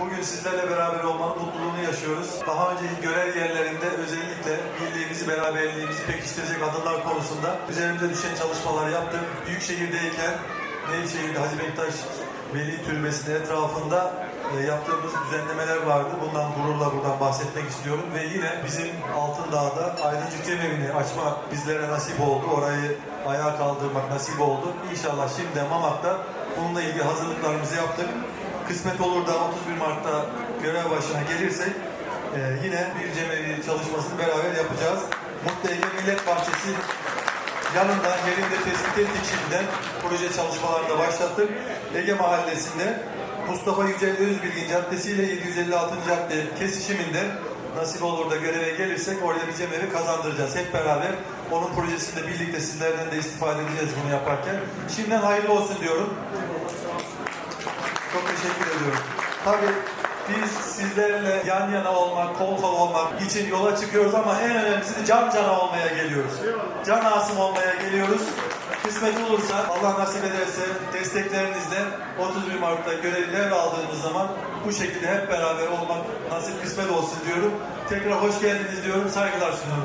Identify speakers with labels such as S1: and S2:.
S1: Bugün sizlerle beraber olmanın mutluluğunu yaşıyoruz. Daha önceki görev yerlerinde özellikle birliğimizi, beraberliğimizi pekiştirecek adımlar konusunda üzerimize düşen çalışmalar yaptık. Büyükşehir'deyken Nevşehir'de Hacı Bektaş Veli Türbesi'nin etrafında e, yaptığımız düzenlemeler vardı. Bundan gururla buradan bahsetmek istiyorum. Ve yine bizim Altındağ'da Aydıncık Cemevi'ni açma bizlere nasip oldu. Orayı ayağa kaldırmak nasip oldu. İnşallah şimdi Mamak'ta bununla ilgili hazırlıklarımızı yaptık. Kısmet olur da 31 Mart'ta görev başına gelirsek e, yine bir cemevi çalışmasını beraber yapacağız. Mutlu Ege Millet Bahçesi yanında yerinde tespit ettik şimdiden. Proje çalışmalarını da başlattık. Ege Mahallesi'nde Mustafa Yücel Özbilgin Caddesi ile 756. Cadde kesişiminde nasip olur da göreve gelirsek oraya bir cemevi kazandıracağız. Hep beraber onun projesinde birlikte sizlerden de istifade edeceğiz bunu yaparken. Şimdiden hayırlı olsun diyorum. Çok teşekkür ediyorum. Tabii biz sizlerle yan yana olmak, kol kol olmak için yola çıkıyoruz ama en önemlisi can cana olmaya geliyoruz. Can asım olmaya geliyoruz. Kısmet olursa, Allah nasip ederse desteklerinizle 31 Mart'ta görevler aldığımız zaman bu şekilde hep beraber olmak nasip kısmet olsun diyorum. Tekrar hoş geldiniz diyorum. Saygılar sunuyorum.